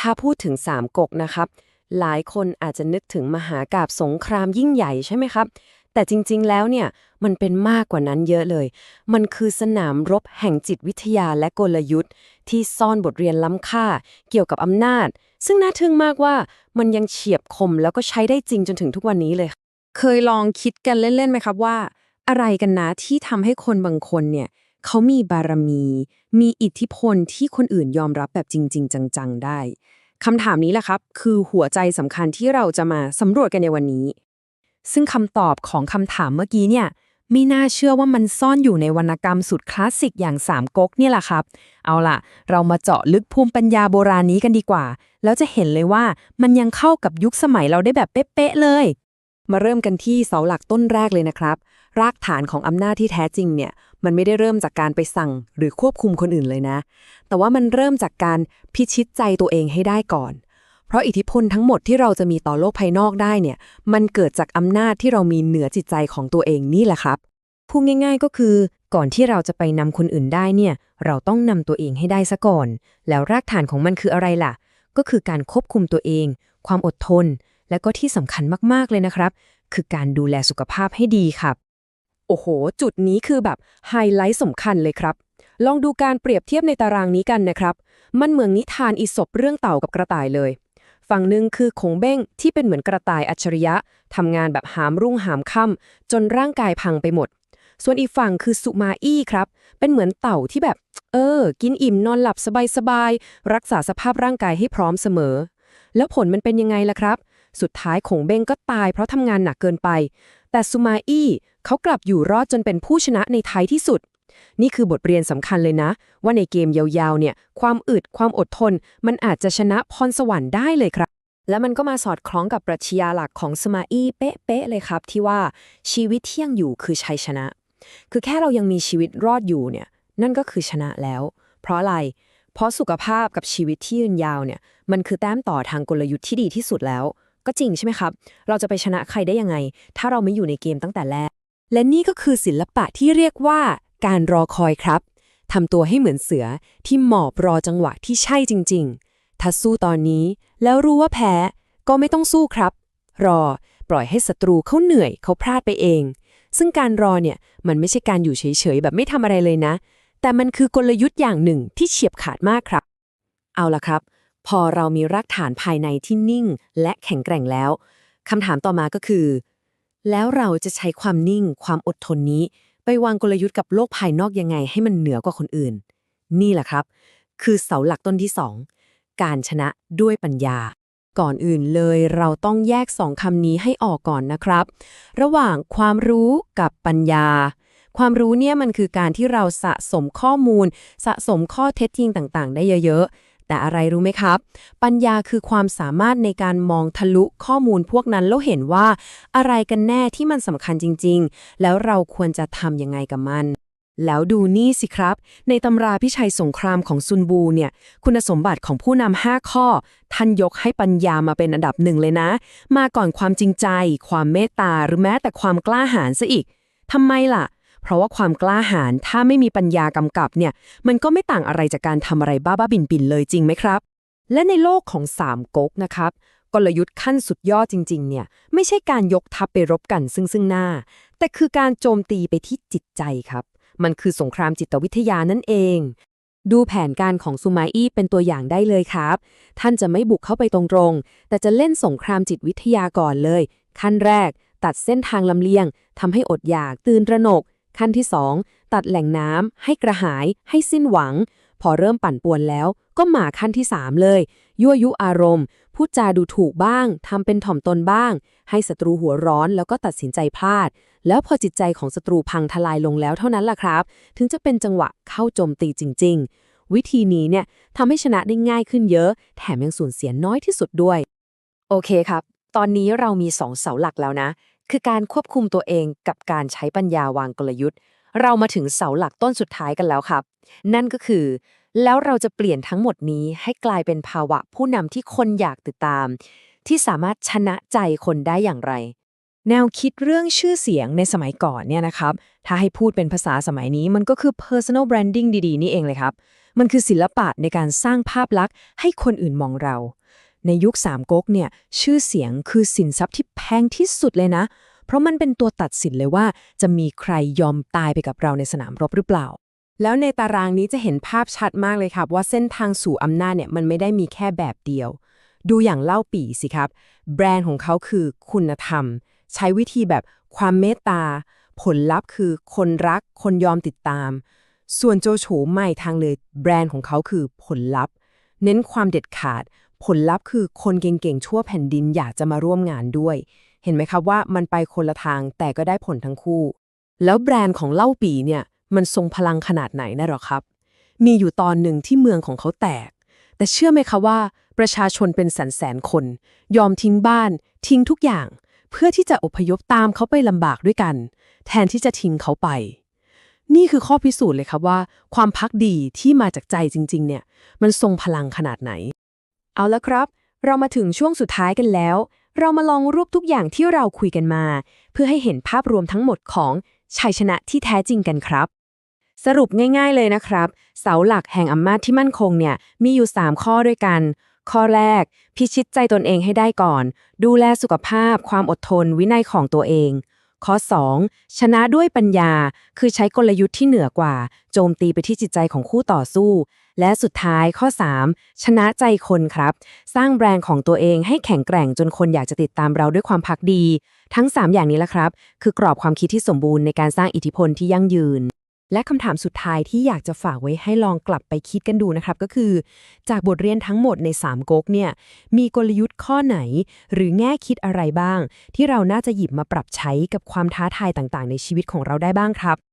ถ้าพูดถึงสามก๊กนะครับ หลายคนอาจจะนึกถึงมหากาบสงครามยิ่งใหญ่ใช่ไหมครับ แต่จริงๆแล้วเนี่ยมันเป็นมากกว่านั้นเยอะเลย มันคือสนามรบแห่งจิตวิทยาและกลยุทธ์ ที่ซ่อนบทเรียนล้ำค่า เกี่ยวกับอำนาจ ซึ่งน่าทึ่งมากว่ามันยังเฉียบคมแล้วก็ใช้ได้จริงจนถึงทุกวันนี้เลย เคยลองคิดกันเล่นๆไหมครับว่า อะไรกันนะที่ทำให้คนบางคนเนี่ย เขามีบารมี มีอิทธิพลที่คนอื่นยอมรับแบบจริง ๆ จัง ๆ ได้คำถามนี้แหละครับ คือหัวใจสำคัญที่เราจะมาสำรวจกันในวันนี้ ซึ่งคำตอบของคำถามเมื่อกี้เนี่ยไม่น่าเชื่อว่ามันซ่อนอยู่ในวรรณกรรมสุดคลาสสิกอย่างสามก๊กเนี่ยแหละครับ เอาล่ะ เรามาเจาะลึกภูมิปัญญาโบราณนี้กันดีกว่า แล้วจะเห็นเลยว่ามันยังเข้ากับยุคสมัยเราได้แบบเป๊ะๆเลย มาเริ่มกันที่เสาหลักต้นแรกเลยนะครับ รากฐานของอำนาจที่แท้จริงเนี่ยมันไม่ได้เริ่มจากการไปสั่งหรือควบคุมคนอื่นเลยนะ แต่ว่ามันเริ่มจากการพิชิตใจตัวเองให้ได้ก่อน เพราะอิทธิพลทั้งหมดที่เราจะมีต่อโลกภายนอกได้เนี่ย มันเกิดจากอำนาจที่เรามีเหนือจิตใจของตัวเองนี่แหละครับพูดง่าย ๆก็คือ ก่อนที่เราจะไปนำคนอื่นได้เนี่ย เราต้องนำตัวเองให้ได้ซะก่อน แล้วรากฐานของมันคืออะไรล่ะ ก็คือการควบคุมตัวเอง ความอดทน และก็ที่สำคัญมากๆเลยนะครับ คือการดูแลสุขภาพให้ดีครับ โอ้โห จุดนี้คือแบบไฮไลท์สำคัญเลยครับ ลองดูการเปรียบเทียบในตารางนี้กันนะครับ มันเหมือนนิทานอีสปเรื่องเต่ากับกระต่ายเลย ฝั่งหนึ่งคือคงเบ้งที่เป็นเหมือนกระต่ายอัจฉริยะทำงานแบบหามรุ่งหามค่ำจนร่างกายพังไปหมด ส่วนอีกฝั่งคือสุมาอี้ครับ เป็นเหมือนเต่าที่แบบ เออ กินอิ่มนอนหลับสบายๆรักษาสภาพร่างกายให้พร้อมเสมอ แล้วผลมันเป็นยังไงล่ะครับ สุดท้ายคงเบ้งก็ตายเพราะทำงานหนักเกินไป แต่สุมาอี้เขากลับอยู่รอดจนเป็นผู้ชนะในท้ายที่สุด นี่คือบทเรียนสำคัญเลยนะ ว่าในเกมยาวๆเนี่ย ความอึดความอดทน มันอาจจะชนะพรสวรรค์ได้เลยครับ และมันก็มาสอดคล้องกับปรัชญาหลักของสมาอี้เป๊ะๆเลยครับ ที่ว่าชีวิตเที่ยงอยู่คือชัยชนะ คือแค่เรายังมีชีวิตรอดอยู่เนี่ย นั่นก็คือชนะแล้ว เพราะอะไรเพราะสุขภาพกับชีวิตที่ยืนยาวเนี่ย มันคือแต้มต่อทางกลยุทธ์ที่ดีที่สุดแล้ว ก็จริงใช่ไหมครับ เราจะไปชนะใครได้ยังไง ถ้าเราไม่อยู่ในเกมตั้งแต่แรก และนี่ก็คือศิลปะที่เรียกว่าการรอคอยครับทำตัวให้เหมือนเสือที่หมอบรอจังหวะที่ใช่จริง ๆ ถ้าสู้ตอนนี้ แล้วรู้ว่าแพ้ ก็ไม่ต้องสู้ครับ รอ ปล่อยให้ศัตรูเขาเหนื่อยเขาพลาดไปเอง ซึ่งการรอเนี่ยมันไม่ใช่การอยู่เฉยๆแบบไม่ทำอะไรเลยนะ แต่มันคือกลยุทธ์อย่างหนึ่งที่เฉียบขาดมากครับ เอาละครับ พอเรามีรากฐานภายในที่นิ่ง และแข็งแกร่งแล้วคำถามต่อมาก็คือ แล้วเราจะใช้ความนิ่ง ความอดทนนี้ ไปวางกลยุทธ์กับโลกภายนอกยังไงให้มันเหนือกว่าคนอื่น นี่แหละครับ คือเสาหลักต้นที่สองการชนะด้วยปัญญา ก่อนอื่นเลยเราต้องแยกสองคำนี้ให้ออกก่อนนะครับ ระหว่างความรู้กับปัญญา ความรู้เนี่ยมันคือการที่เราสะสมข้อมูล สะสมข้อเท็จจริงต่างๆ ได้เยอะๆ แต่อะไรรู้ไหมครับ ปัญญาคือความสามารถในการมองทะลุข้อมูลพวกนั้นแล้วเห็นว่า อะไรกันแน่ที่มันสำคัญจริง ๆ แล้วเราควรจะทำยังไงกับมันแล้วดูนี่สิครับ ในตำราพิชัยสงครามของซุนบูเนี่ย คุณสมบัติของผู้นำห้าข้อ ท่านยกให้ปัญญามาเป็นอันดับหนึ่งเลยนะ มาก่อนความจริงใจ ความเมตตาหรือแม้แต่ความกล้าหาญซะอีกทำไมล่ะ เพราะว่าความกล้าหาญถ้าไม่มีปัญญากำกับเนี่ย มันก็ไม่ต่างอะไรจากการทำอะไรบ้าๆบินๆเลยจริงไหมครับ และในโลกของสามก๊กนะครับ กลยุทธ์ขั้นสุดยอดจริง ๆ เนี่ย ไม่ใช่การยกทัพไปรบกันซึ่งซึ่งหน้า แต่คือการโจมตีไปที่จิตใจครับ มันคือสงครามจิตวิทยานั่นเอง ดูแผนการของซูมาอี้เป็นตัวอย่างได้เลยครับ ท่านจะไม่บุกเข้าไปตรงๆ แต่จะเล่นสงครามจิตวิทยาก่อนเลย ขั้นแรก ตัดเส้นทางลำเลียงทำให้อดอยากตื่นระหนก ขั้นที่ 2 ตัดแหล่งน้ำให้กระหาย ให้สิ้นหวัง พอเริ่มปั่นป่วนแล้วก็มาขั้นที่ 3 เลย ยั่วยุอารมณ์พูดจาดูถูกบ้างทำเป็นถ่อมตนบ้าง ให้ศัตรูหัวร้อนแล้วก็ตัดสินใจพลาด แล้วพอจิตใจของศัตรูพังทลายลงแล้วเท่านั้นล่ะครับ ถึงจะเป็นจังหวะเข้าโจมตีจริง ๆ วิธีนี้เนี่ยทำให้ชนะได้ง่ายขึ้นเยอะ แถมยังสูญเสียน้อยที่สุดด้วย โอเคครับ ตอนนี้เรามีสองเสาหลักแล้วนะ คือการควบคุมตัวเองกับการใช้ปัญญาวางกลยุทธ์ เรามาถึงเสาหลักต้นสุดท้ายกันแล้วครับ นั่นก็คือ แล้วเราจะเปลี่ยนทั้งหมดนี้ให้กลายเป็นภาวะผู้นำที่คนอยากติดตาม ที่สามารถชนะใจคนได้อย่างไร แนวคิดเรื่องชื่อเสียงในสมัยก่อนเนี่ยนะครับ ถ้าให้พูดเป็นภาษาสมัยนี้มันก็คือ personal branding ดีๆ นี่เองเลยครับ มันคือศิลปะในการสร้างภาพลักษณ์ให้คนอื่นมองเรา ในยุคสามก๊กเนี่ยชื่อเสียงคือสินทรัพย์ที่แพงที่สุดเลยนะ เพราะมันเป็นตัวตัดสินเลยว่า จะมีใครยอมตายไปกับเราในสนามรบหรือเปล่า แล้วในตารางนี้จะเห็นภาพชัดมากเลยครับ ว่าเส้นทางสู่อำนาจเนี่ยมันไม่ได้มีแค่แบบเดียว ดูอย่างเล่าปีสิครับ แบรนด์ของเขาคือคุณธรรม ใช้วิธีแบบความเมตตา ผลลัพธ์คือคนรัก คนยอมติดตาม ส่วนโจโฉใหม่ทางเลยแบรนด์ของเขาคือผลลัพธ์ เน้นความเด็ดขาด ผลลัพธ์คือคนเก่งๆทั่วแผ่นดินอยากจะมาร่วมงานด้วย เห็นไหมครับว่ามันไปคนละทางแต่ก็ได้ผลทั้งคู่ แล้วแบรนด์ของเล่าปีเนี่ยมันทรงพลังขนาดไหนนะหรอครับ มีอยู่ตอนหนึ่งที่เมืองของเขาแตก แต่เชื่อไหมคะว่า ประชาชนเป็นแสนแสนๆคน ยอมทิ้งบ้าน ทิ้งทุกอย่าง เพื่อที่จะอพยพตามเขาไปลำบากด้วยกัน แทนที่จะทิ้งเขาไป นี่คือข้อพิสูจน์เลยครับว่า ความพักดีที่มาจากใจจริง ๆ เนี่ย มันทรงพลังขนาดไหน เอาละครับ เรามาถึงช่วงสุดท้ายกันแล้ว เรามาลองรวบทุกอย่างที่เราคุยกันมา เพื่อให้เห็นภาพรวมทั้งหมดของชัยชนะที่แท้จริงกันครับ สรุปง่ายๆเลยนะครับ เสาหลักแห่งอำนาจที่มั่นคงเนี่ยมีอยู่ 3 ข้อด้วยกัน ข้อแรก พิชิตใจตนเองให้ได้ก่อน ดูแลสุขภาพ ความอดทน วินัยของตัวเอง ข้อ 2 ชนะด้วยปัญญา คือใช้กลยุทธ์ที่เหนือกว่า โจมตีไปที่จิตใจของคู่ต่อสู้ และสุดท้ายข้อ 3 ชนะใจคนครับ สร้างแบรนด์ของตัวเองให้แข็งแกร่งจนคนอยากจะติดตามเราด้วยความพักดี ทั้ง 3 อย่างนี้แหละครับ คือกรอบความคิดที่สมบูรณ์ในการสร้างอิทธิพลที่ยั่งยืน และคำถามสุดท้ายที่อยากจะฝากไว้ให้ลองกลับไปคิดกันดูนะครับ ก็คือ จากบทเรียนทั้งหมดใน 3ก๊กเนี่ยมีกลยุทธ์ข้อไหน หรือแง่คิดอะไรบ้าง ที่เราน่าจะหยิบมาปรับใช้กับความท้าทายต่างๆ ในชีวิตของเราได้บ้างครับ